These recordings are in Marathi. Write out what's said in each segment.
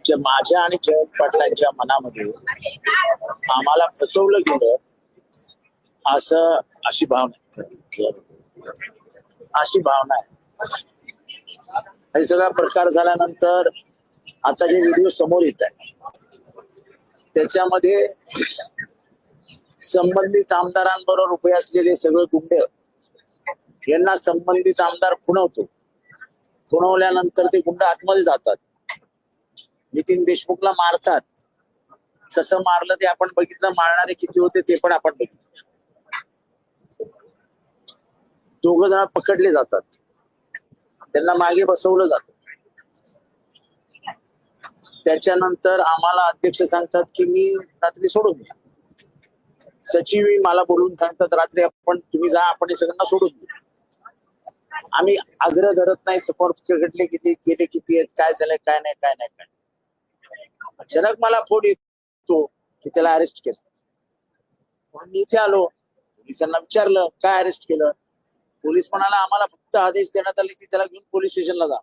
आमच्या माझ्या आणि जयंत पाटलांच्या मनामध्ये आम्हाला फसवलं गेलं असं अशी भावना आहे. अशी भावना आहे. हे सगळा प्रकार झाल्यानंतर आता जे व्हिडिओ समोर येत आहे त्याच्यामध्ये संबंधित आमदारांबरोबर उभे असलेले सगळे गुंड यांना संबंधित आमदार खुणवतो. खुणवल्यानंतर ते गुंड आतमध्ये जातात. नितीन देशमुखला मारतात. कसं मारलं ते आपण बघितलं मारणारे किती होते ते पण आपण बघितलं. दोघ जण पकडले जातात. त्यांना मागे बसवलं जात. त्याच्यानंतर आम्हाला अध्यक्ष सांगतात की मी रात्री सोडून द्या. सचिव मला बोलून सांगतात रात्री आपण तुम्ही जा आपण हे सगळ्यांना सोडून देऊ. आम्ही आग्रह धरत नाही समोर घडले किती गेले किती आहेत काय झालंय काय नाही काय नाही काय अचानक मला फोन येतो की त्याला अरेस्ट केलं. म्हणून मी इथे आलो. पोलिसांना विचारलं काय अरेस्ट केलं? पोलीस म्हणाला आम्हाला फक्त आदेश देण्यात आले की त्याला घेऊन पोलीस स्टेशनला जा.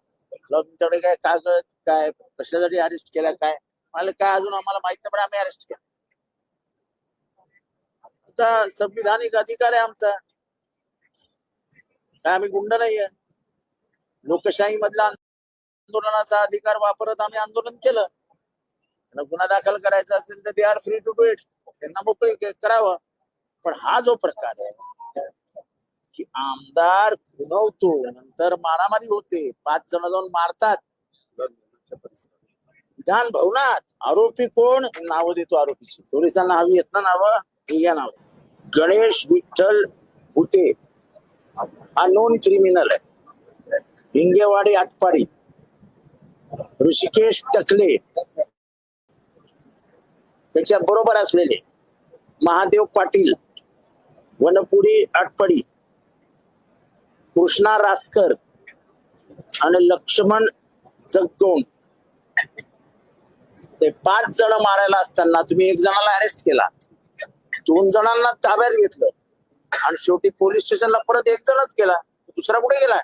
तुमच्याकडे काय कागद काय कशासाठी अरेस्ट केला काय? म्हणाले काय अजून आम्हाला माहीत नाही पण आम्ही अरेस्ट केलं. आता संविधानिक अधिकार आहे आमचा. काय आम्ही गुंड नाहीये. लोकशाही मधला आंदोलनाचा अधिकार वापरत आम्ही आंदोलन केलं. त्यांना गुन्हा दाखल करायचा असेल तर they are free to do it त्यांना मोकळी करावं. पण हा जो प्रकार आहे की आमदार खुणवतो नंतर मारामारी होते पाच जण जाऊन मारतात. विधान भवनात आरोपी कोण? नाव देतो आरोपीची. पोलिसांना हवी येत ना नावं? ही नाव. गणेश विठ्ठल भुते हा नॉन क्रिमिनल आहे. भिंगेवाडी आटपाडी ऋषिकेश टकले त्याच्या बरोबर असलेले महादेव पाटील वनपुरी आटपाडी कृष्णा रासकर आणि लक्ष्मण जगगोंड ते पाच जण मारायला असताना तुम्ही एक जणाला अरेस्ट केला. दोन जणांना ताब्यात घेतलं. आणि शेवटी पोलीस स्टेशनला परत एक जणच केला दुसरा कुठे गेला?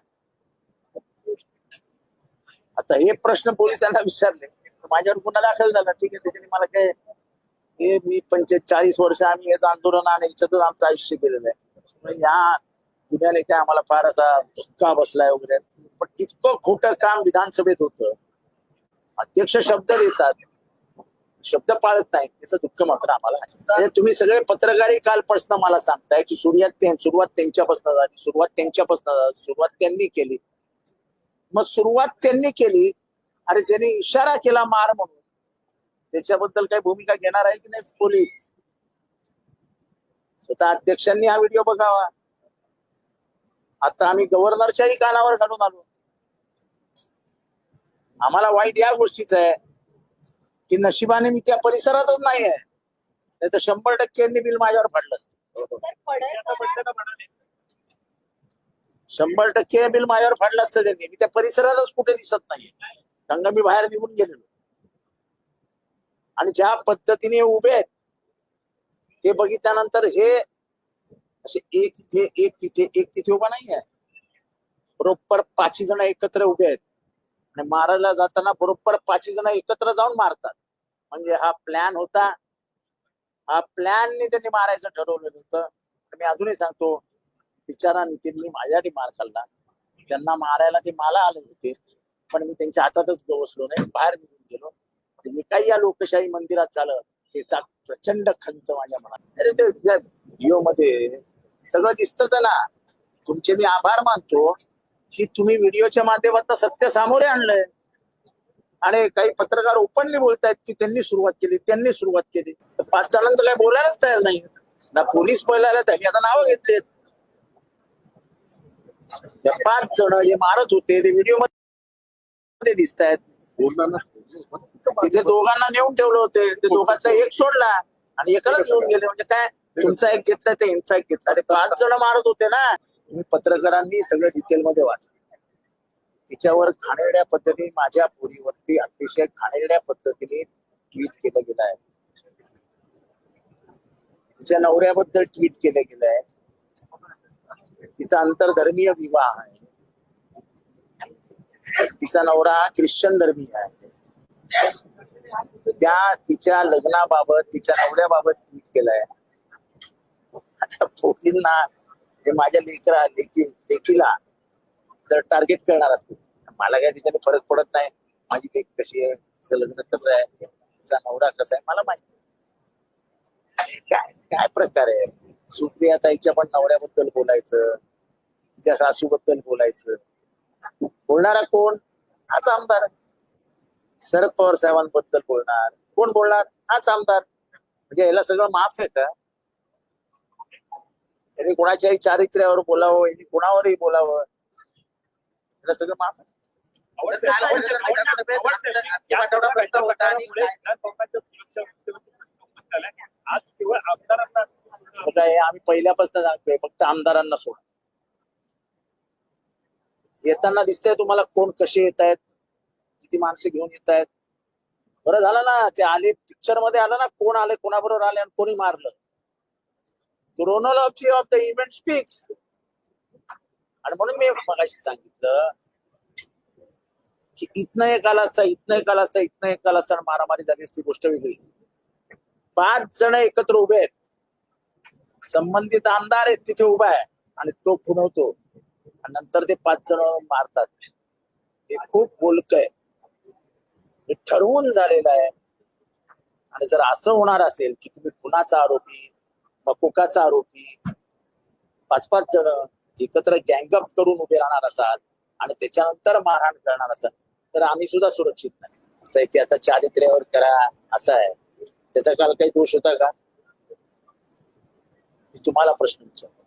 आता हे प्रश्न पोलिसांना विचारले. माझ्यावर गुन्हा दाखल झाला. ठीक आहे त्याच्याने मला काय हे मी पंचेचाळीस वर्ष आम्ही याचं आंदोलन आणि याच्यातच आमचं आयुष्य केलेलं आहे. या गुन्ह्याने काय आम्हाला फार असा धक्का बसलाय वगैरे. पण इतकं खोटं काम विधानसभेत होतं. अध्यक्ष शब्द देतात. शब्द पाळत नाही. त्याचं दुःख मात्र आम्हाला म्हणजे तुम्ही सगळे पत्रकारही कालपासून मला सांगताय की सुरुवात सुरुवात त्यांच्यापासून झाली सुरुवात त्यांच्यापासून झाली सुरुवात त्यांनी केली. मग सुरुवात त्यांनी केली. अरे ज्यांनी इशारा केला मार म्हणून त्याच्याबद्दल काही भूमिका घेणार आहे की नाही पोलीस? स्वतः अध्यक्षांनी हा व्हिडिओ बघावा. आता आम्ही गव्हर्नरच्याही कानावर घालून आलो. आम्हाला वाईट या गोष्टीच आहे की नशिबाने मी त्या परिसरातच नाही आहे. नाही तर शंभर टक्क्यांनी बिल माझ्यावर फाडलं असतं. शंभर टक्के बिल माझ्यावर फाडलं असतं त्यांनी. मी त्या परिसरातच कुठे दिसत नाहीये. कारण मी बाहेर निघून गेलेलो. आणि ज्या पद्धतीने उभे आहेत ते बघितल्यानंतर हे असे एक इथे एक तिथे एक तिथे उभा नाही आहे बरोबर पाचही जण एकत्र उभे आहेत. आणि मारायला जाताना बरोबर पाचही जण एकत्र जाऊन मारतात. म्हणजे हा प्लॅन होता. हा प्लॅनने त्यांनी मारायचं ठरवलेलं होतं. मी अजूनही सांगतो बिचारा नितीननी माझ्यासाठी मार खाल्ला. त्यांना मारायला ते मला आले होते. पण मी त्यांच्या हातातच बसलो नाही. बाहेर निघून गेलो. हे काही या लोकशाही मंदिरात झालं त्याचा प्रचंड खंत माझ्या मनात. अरे ते व्हिडिओमध्ये सगळं दिसतं ना तुमचे मी आभार मानतो की तुम्ही व्हिडिओच्या माध्यमातून सत्य सामोरे आणलंय. आणि काही पत्रकार ओपनली बोलतायत की त्यांनी सुरुवात केली त्यांनी सुरुवात केली. तर पाच जणांचं काही बोलायलाच तयार नाही. ना पोलीस बोलायला त्यांनी आता नावं घेतलेत. पाच जण जे मारत होते ते व्हिडिओमध्ये दिसत आहेत तिथे दोघांना नेऊन ठेवलं होते. ते दोघांचा एक सोडला आणि एकालाच घेऊन गेले. म्हणजे काय तुमचा एक घेतला ते यांचा एक घेतला अरे पाच जण मारत होते ना. तुम्ही पत्रकारांनी सगळं डिटेल मध्ये वाचलं. तिच्यावर घाणेरड्या पद्धतीने माझ्या पोरीवरती अतिशय घाणेरड्या पद्धतीने ट्विट केलं गेलं आहे तिच्या नवऱ्याबद्दल ट्विट केलं गेलं आहे तिचा आंतरधर्मीय विवाह आहे. तिचा नवरा ख्रिश्चन धर्मीय आहे. त्या तिच्या लग्नाबाबत तिच्या नवऱ्याबाबत ट्विट केलंय. आता पोरींना हे माझ्या लेकरा लेकी लेकीला जर टार्गेट करणार असतील मला काय तिच्याने फरक पडत नाही. माझी लेक कशी आहे? तिचं लग्न कसं आहे? तिचा नवरा कसा आहे? मला माहिती काय काय प्रकार आहे? सुप्रिया ताईच्या पण नवऱ्याबद्दल बोलायचं तिच्या सासूबद्दल बोलायचं. बोलणारा कोण? हाच आमदार. शरद पवार साहेबांबद्दल बोलणार. कोण बोलणार? हाच आमदार. म्हणजे याला सगळं माफ आहे का? यांनी कोणाच्याही चारित्र्यावर बोलावं यांनी कोणावरही बोलावं. याला सगळं माफ आहे. आम्ही पहिल्यापासून सांगतोय फक्त आमदारांना सोडा. येताना दिसतंय तुम्हाला कोण कसे येत आहेत ती माणसं घेऊन येत आहेत. बरं झालं ना ते आले पिक्चरमध्ये आलं ना कोण आले कोणाबरोबर आले आणि कोणी मारलं. Chronology of the event speaks आणि म्हणून मी मगाशी सांगितलं की इथनं एक आला असता इथनं एक आला असता इथनं एक आला असता आणि मारामारी झाली असती गोष्ट वेगळी. पाच जण एकत्र उभे आहेत. संबंधित आमदार आहेत तिथे उभा आहे आणि तो खुणवतो. आणि नंतर ते पाच जण मारतात. हे खूप बोलक आहे. हे ठरवून झालेलं आहे. आणि जर असं होणार असेल की तुम्ही खुनाचा आरोपी मकोकाचा आरोपी पाच पाच जण एकत्र गँगअप करून उभे राहणार असाल आणि त्याच्यानंतर मारहाण करणार असाल तर आम्ही सुद्धा सुरक्षित नाही. असं आहे की आता चारित्र्यावर करा असं आहे. त्याचा काल काही दोष होता का? मी तुम्हाला प्रश्न विचारतो.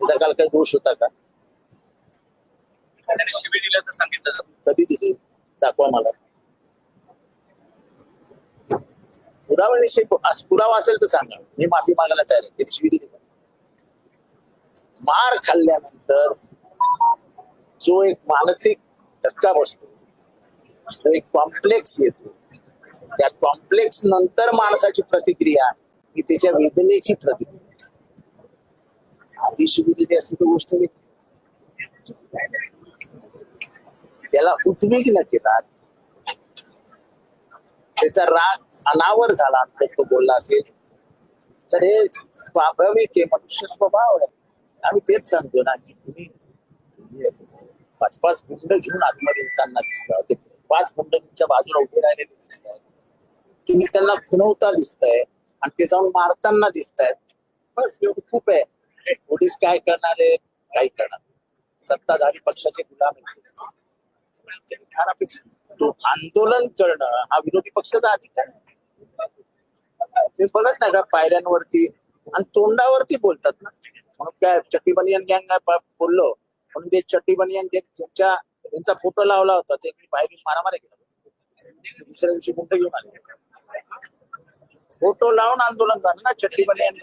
त्याचा काल काही दोष होता का? कधी दिली? दाखवा मला. पुराव्याविषयी पुरावा असेल तर सांगा. मी माफी मागायला तयार आहे. त्यांनी शिवी दिली मार खाल्ल्यानंतर जो एक मानसिक धक्का बसतो जो एक कॉम्प्लेक्स येतो त्या कॉम्प्लेक्स नंतर माणसाची प्रतिक्रिया ही त्याच्या वेदनेची प्रतिक्रिया असते. आधी शिवी दिली असती तर गोष्ट त्याला उद्विग्न केला त्याचा राग अनावर झाला तर तो बोलला असेल. तर हे स्वाभाविक आहे मनुष्य स्वभाव आहे. आम्ही तेच सांगतो ना की तुम्ही पाच पाच गुंड घेऊन आतमध्ये येताना दिसतात ते पाच गुंड तुमच्या बाजूला उभे राहिलेले दिसत आहेत तुम्ही त्यांना खुणवता दिसताय आणि ते जाऊन मारताना दिसतायत. बस एवढं खूप आहे. पोलीस काय करणार आहे काही करणार सत्ताधारी पक्षाचे गुलाम आहेत त्यांनी ठारापेक्षा तो आंदोलन करणं हा विरोधी पक्षाचा अधिकार आहे. तुम्ही बघत नाही का पायऱ्यांवरती आणि तोंडावरती बोलतात ना? म्हणून काय चट्टी बनियन गँग बोललो म्हणून ते चट्टी बनियन जे त्यांच्या त्यांचा फोटो लावला होता ते बाहेर मारामारी केला. दुसऱ्या दिवशी गुंड घेऊन आले. फोटो लावून आंदोलन झालं ना चट्टी बनियन